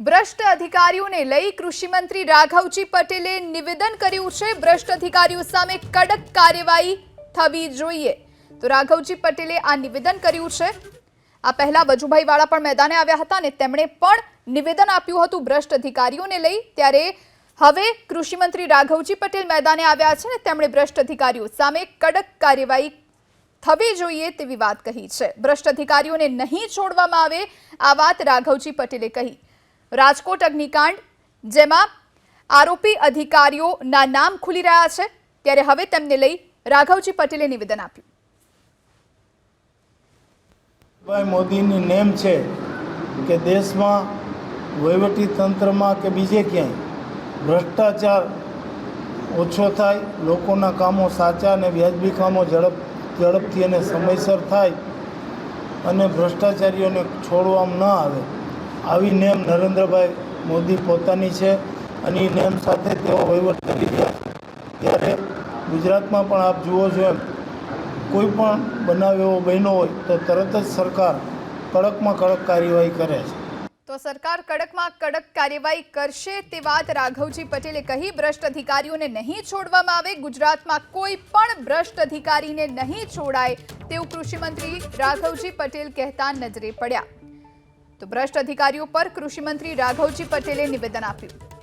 ભ્રષ્ટ અધિકારીઓને લઈ કૃષિમંત્રી રાઘવજી પટેલે નિવેદન કર્યું છે. ભ્રષ્ટ અધિકારીઓ સામે કડક કાર્યવાહી થવી જોઈએ. તો રાઘવજી પટેલે આ નિવેદન કર્યું છે. આ પહેલા વજુભાઈ વાળા પણ મેદાને આવ્યા હતા અને તેમણે પણ નિવેદન આપ્યું હતું ભ્રષ્ટ અધિકારીઓને લઈ. ત્યારે હવે કૃષિમંત્રી રાઘવજી પટેલ મેદાને આવ્યા છે અને તેમણે ભ્રષ્ટ અધિકારીઓ સામે કડક કાર્યવાહી થવી જોઈએ તેવી વાત કહી છે. ભ્રષ્ટ અધિકારીઓને નહીં છોડવામાં આવે આ વાત રાઘવજી પટેલે કહી. રાજકોટ અગ્નિકાંડ, જેમાં આરોપી અધિકારીઓના નામ ખુલી રહ્યા છે. ત્યારે હવે તેમને લઈ રાઘવજી પટેલે નિવેદન આપ્યું. ભાઈ મોદીની નેમ છે કે દેશમાં વહીવટી તંત્રમાં કે બીજે ક્યાંય ભ્રષ્ટાચાર ઓછો થાય, લોકોના કામો સાચા અને વ્યાજબી કામો ઝડપ, ઝડપથી અને સમયસર થાય અને ભ્રષ્ટાચારીઓને છોડવામાં ન આવે આવી નેમ નરેન્દ્રભાઈ મોદી પોતાની છે અને એ નેમ સાથે તેઓ વહીવટ કરી રહ્યા છે. ત્યારે ગુજરાતમાં પણ આપ જુઓ છો એમ, કોઈ પણ બનાવ એવો બન્યો હોય તો તરત જ સરકાર કડકમાં કડક કાર્યવાહી કરે છે. તો સરકાર કડકમાં કડક કાર્યવાહી કરશે તે વાત રાઘવજી પટેલે કહી, ભ્રષ્ટ અધિકારીઓને નહીં છોડવામાં આવે, ગુજરાતમાં કોઈ પણ ભ્રષ્ટ અધિકારીને નહીં છોડાય તેવું કૃષિમંત્રી રાઘવજી પટેલ કહેતા નજરે પડ્યા. તો ભ્રષ્ટ અધિકારીઓ પર કૃષિમંત્રી રાઘવજી પટેલે નિવેદન આપ્યું.